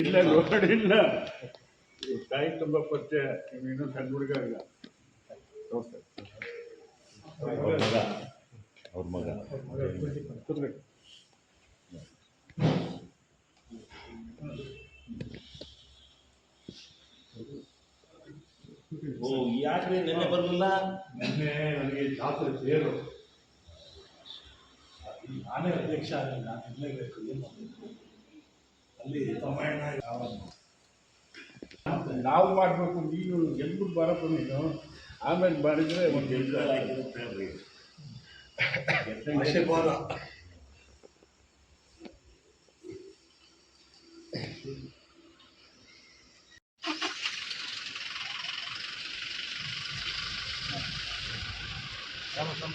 ಇಲ್ಲ ನೋಡಿಲ್ಲ. ಇಲ್ಲ ತಾಯಿ ತುಂಬ ಪರಿಚಯ. ಇನ್ನೂ ಸಣ್ಣ ಹುಡುಗ ಇಲ್ಲ ಅವ್ರ ಮಗ. ಓ ಯಾಕ್ರಿ? ನಿನ್ನೆ ಬರಲಿಲ್ಲ? ನಿನ್ನೆ ನನಗೆ ಜಾತ್ರೆ ಸೇರು ನಾನೇ ಅಧ್ಯಕ್ಷ ಆಗಲಿ ನಾನು ಬೇಕು. ಏನು ಮಾಡ್ಬೇಕು? ಅಲ್ಲಿ ತಮ್ಮಣ್ಣ ಯಾವ ನಾವು ಮಾಡಬೇಕು ನೀನು ಗೆಲ್ಬಿಟ್ಟು ಬರಪ್ಪ ನೀನು ಆಮೇಲೆ ಮಾಡಿದ್ರೆ ಒಂದು ಆಶೀರ್ವಾದ ಹೇಳ್ತಾರೆ